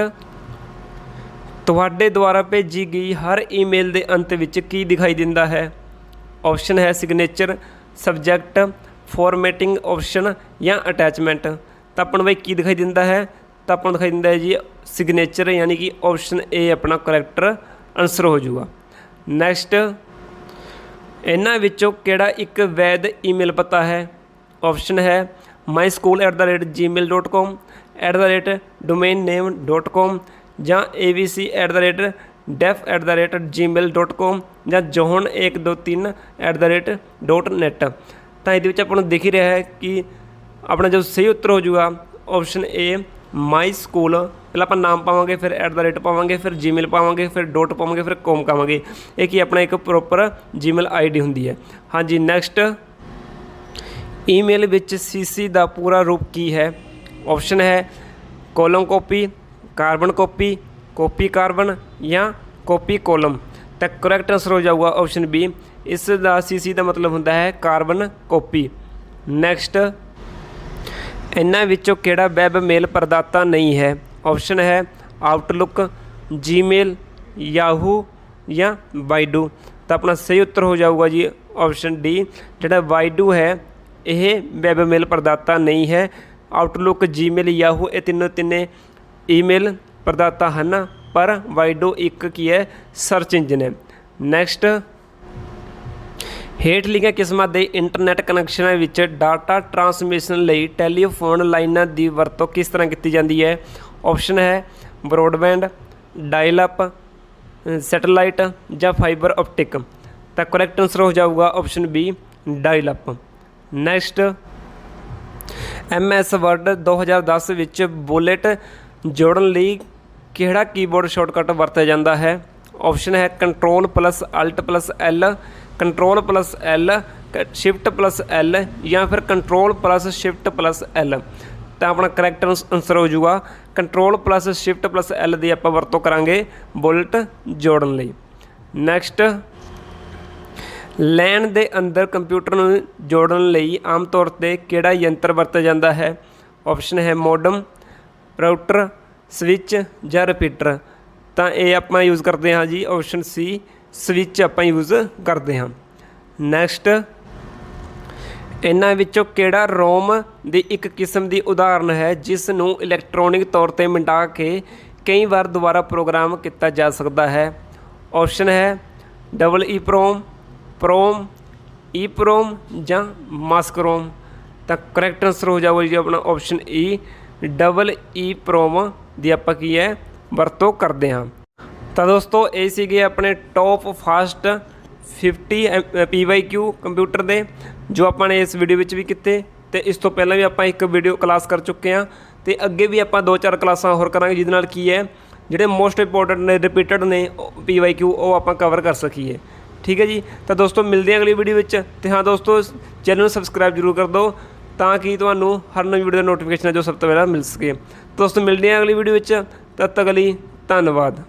ਤੁਹਾਡੇ ਦੁਆਰਾ ਭੇਜੀ ਗਈ ਹਰ ਈਮੇਲ ਦੇ ਅੰਤ ਵਿੱਚ ਕੀ ਦਿਖਾਈ ਦਿੰਦਾ ਹੈ? ਆਪਸ਼ਨ ਹੈ ਸਿਗਨੇਚਰ ਸਬਜੈਕਟ ਫਾਰਮੈਟਿੰਗ ਆਪਸ਼ਨ ਜਾਂ ਅਟੈਚਮੈਂਟ ਤਾਂ ਆਪਾਂ ਨੂੰ ਬਈ ਕੀ ਦਿਖਾਈ ਦਿੰਦਾ ਹੈ? ਤਾਂ ਆਪਾਂ ਨੂੰ ਦਿਖਾਈ ਦਿੰਦਾ ਹੈ ਜੀ ਸਿਗਨੇਚਰ ਯਾਨੀ ਕਿ ਆਪਸ਼ਨ ਏ ਆਪਣਾ ਕਰੈਕਟਰ ਆਨਸਰ ਹੋ ਜਾਊਗਾ। ਨੈਕਸਟ ਇਹਨਾਂ ਵਿੱਚੋਂ ਕਿਹੜਾ ਇੱਕ ਵੈਧ ਈਮੇਲ ਪਤਾ ਹੈ? ਆਪਸ਼ਨ ਹੈ myschool@gmail.com @domain-name.com ਜਾਂ abc@def@gmail.com ਜਾਂ john123@net ਤਾਂ ਇਹਦੇ ਵਿੱਚ ਆਪਾਂ ਨੂੰ ਦਿਖ ਹੀ ਰਿਹਾ ਹੈ ਕਿ ਆਪਣਾ ਜੋ ਸਹੀ ਉੱਤਰ ਹੋ ਜਾਊਗਾ ਆਪਸ਼ਨ ਏ ਮਾਈ ਸਕੂਲ ਪਹਿਲਾਂ ਆਪਾਂ ਨਾਮ ਪਾਵਾਂਗੇ, ਫਿਰ ਐਟ ਦਾ ਰੇਟ ਪਾਵਾਂਗੇ, ਫਿਰ ਜੀਮੇਲ ਪਾਵਾਂਗੇ, ਫਿਰ ਡੋਟ ਪਾਵਾਂਗੇ, ਫਿਰ ਕੋਮ ਪਾਵਾਂਗੇ। ਇਹ ਕੀ ਆਪਣਾ ਇੱਕ ਪ੍ਰੋਪਰ ਜੀਮੇਲ ਆਈਡੀ ਹੁੰਦੀ ਹੈ। ਹਾਂਜੀ ਨੈਕਸਟ ਈਮੇਲ ਵਿੱਚ ਸੀਸੀ ਦਾ ਪੂਰਾ ਰੂਪ ਕੀ ਹੈ? ਆਪਸ਼ਨ ਹੈ column copy carbon copy copy carbon ਜਾਂ ਕਾਪੀ ਕੋਲਮ ਤਾਂ ਕਰੈਕਟ ਆਨਸਰ ਹੋ ਜਾਊਗਾ ਆਪਸ਼ਨ ਬੀ ਇਸ ਦਾ ਸੀਸੀ ਦਾ ਮਤਲਬ ਹੁੰਦਾ ਹੈ ਕਾਰਬਨ ਕਾਪੀ ਨੈਕਸਟ ਇਹਨਾਂ ਵਿੱਚੋਂ ਕਿਹੜਾ ਵੈਬ ਮੇਲ ਪ੍ਰਦਾਤਾ ਨਹੀਂ ਹੈ? ਆਪਸ਼ਨ ਹੈ ਆਊਟਲੁੱਕ ਜੀਮੇਲ ਯਾਹੂ ਜਾਂ ਬਾਈਡੂ ਤਾਂ ਆਪਣਾ ਸਹੀ ਉੱਤਰ ਹੋ ਜਾਊਗਾ ਜੀ ਆਪਸ਼ਨ ਡੀ ਜਿਹੜਾ ਬਾਈਡੂ ਹੈ, ਇਹ ਵੈਬ ਮੇਲ ਪ੍ਰਦਾਤਾ ਨਹੀਂ ਹੈ। ਆਊਟਲੁੱਕ ਜੀਮੇਲ ਯਾਹੂ ਇਹ ਤਿੰਨੋਂ ਤਿੰਨੇ ਈਮੇਲ ਪ੍ਰਦਾਤਾ ਹਨ, ਪਰ ਵਾਈਡੋ ਇੱਕ ਕੀ ਹੈ? ਸਰਚ ਇੰਜਨ ਹੈ। ਨੈਕਸਟ, ਹੇਠ ਲਿਖੀਆਂ ਕਿਸਮਾਂ ਦੇ ਇੰਟਰਨੈਟ ਕਨੈਕਸ਼ਨਾਂ ਵਿੱਚ ਡਾਟਾ ਟਰਾਂਸਮਿਸ਼ਨ ਲਈ ਟੈਲੀਫੋਨ ਲਾਈਨਾਂ ਦੀ ਵਰਤੋਂ ਕਿਸ ਤਰ੍ਹਾਂ ਕੀਤੀ ਜਾਂਦੀ ਹੈ? ਆਪਸ਼ਨ ਹੈ ਬ੍ਰੌਡਬੈਂਡ ਡਾਇਲ ਅਪ ਸੈਟੇਲਾਈਟ ਜਾਂ ਫਾਈਬਰ ਆਪਟਿਕ। ਤਾਂ ਕਰੈਕਟ ਆਨਸਰ ਹੋ ਜਾਊਗਾ option B dial up next MS word 2010 ਵਿੱਚ ਬੁਲੇਟ ਜੋੜਨ ਲਈ ਕਿਹੜਾ ਕੀਬੋਰਡ ਸ਼ਾਰਟਕਟ ਵਰਤਿਆ ਜਾਂਦਾ ਹੈ? ਆਪਸ਼ਨ ਹੈ control plus alt plus L control plus L shift plus L ਜਾਂ ਫਿਰ control plus shift plus L ਤਾਂ ਆਪਣਾ ਕਰੈਕਟ ਆਨਸਰ ਹੋ ਜਾਊਗਾ। Control plus shift plus L ਦੀ ਆਪਾਂ ਵਰਤੋਂ ਕਰਾਂਗੇ ਬੁਲਟ ਜੋੜਨ ਲਈ। ਨੈਕਸਟ ਲੈਨ ਦੇ ਅੰਦਰ ਕੰਪਿਊਟਰ ਨੂੰ ਜੋੜਨ ਲਈ ਆਮ ਤੌਰ ਤੇ ਕਿਹੜਾ ਯੰਤਰ ਵਰਤਿਆ ਜਾਂਦਾ ਹੈ? ਆਪਸ਼ਨ ਹੈ ਮੋਡਮ ਰਾਊਟਰ ਸਵਿਚ ਜਾਂ ਰਿਪੀਟਰ। ਤਾਂ ਇਹ ਆਪਾਂ ਯੂਜ਼ ਕਰਦੇ ਹਾਂ ਜੀ ਆਪਸ਼ਨ ਸੀ ਸਵਿਚ ਆਪਾਂ ਯੂਜ਼ ਕਰਦੇ ਹਾਂ। ਨੈਕਸਟ ਇਹਨਾਂ ਵਿੱਚੋਂ ਕਿਹੜਾ ਰੋਮ ਦੀ ਇੱਕ ਕਿਸਮ ਦੀ ਉਦਾਹਰਨ ਹੈ ਜਿਸ ਨੂੰ ਇਲੈਕਟ੍ਰੋਨਿਕ ਤੌਰ ਤੇ ਮਿਟਾ ਕੇ ਕਈ ਵਾਰ ਦੁਬਾਰਾ ਪ੍ਰੋਗਰਾਮ ਕੀਤਾ ਜਾ ਸਕਦਾ ਹੈ? ਆਪਸ਼ਨ ਹੈ ਡਬਲ ਈ ਪ੍ਰੋਮ ਪ੍ਰੋਮ ਈ ਪ੍ਰੋਮ ਜਾਂ ਮਾਸਕਰੋਮ ਤਾਂ ਕਰੈਕਟ ਆਨਸਰ ਹੋ ਜਾਊਗਾ ਜੀ ਆਪਣਾ option E e। Double E PROM ਦੀ ਆਪਾਂ ਕੀ ਹੈ, ਵਰਤੋਂ ਕਰਦੇ ਹਾਂ। ਤਾਂ ਦੋਸਤੋ, ਇਹ ਸੀਗੇ ਆਪਣੇ ਟੌਪ ਫਾਸਟ 50 PYQ ਕੰਪਿਊਟਰ ਦੇ, ਜੋ ਆਪਾਂ ਨੇ ਇਸ ਵੀਡੀਓ ਵਿੱਚ ਵੀ ਕੀਤੇ। ਤੇ ਇਸ ਤੋਂ ਪਹਿਲਾਂ ਵੀ ਆਪਾਂ ਇੱਕ ਵੀਡੀਓ ਕਲਾਸ ਕਰ ਚੁੱਕੇ ਹਾਂ। ਤੇ ਅੱਗੇ ਵੀ ਆਪਾਂ ਦੋ ਚਾਰ ਕਲਾਸਾਂ ਹੋਰ ਕਰਾਂਗੇ, ਜਿਹਦੇ ਨਾਲ ਕੀ ਹੈ, ਜਿਹੜੇ ਮੋਸਟ ਇੰਪੋਰਟੈਂਟ ਨੇ ਰਿਪੀਟਡ ਨੇ PYQ ਉਹ ਆਪਾਂ ਕਵਰ ਕਰ ਸਕੀਏ। ਠੀਕ ਹੈ ਜੀ? ਤਾਂ ਦੋਸਤੋ, ਮਿਲਦੇ ਹਾਂ ਅਗਲੀ ਵੀਡੀਓ ਵਿੱਚ। ਤੇ ਹਾਂ ਦੋਸਤੋ, ਚੈਨਲ ਨੂੰ ਸਬਸਕ੍ਰਾਈਬ ਜ਼ਰੂਰ ਕਰ ਦਿਓ। ਤਾਂ ਕਿ ਤੁਹਾਨੂੰ ਹਰ ਨਵੀਂ ਵੀਡੀਓ ਦਾ ਨੋਟੀਫਿਕੇਸ਼ਨ ਜੋ ਸਭ ਤੋਂ ਪਹਿਲਾਂ ਮਿਲ ਸਕੇ। ਦੋਸਤੋ, ਮਿਲਦੇ ਹਾਂ ਅਗਲੀ ਵੀਡੀਓ ਵਿੱਚ। ਤਦ ਤੱਕ ਲਈ ਧੰਨਵਾਦ।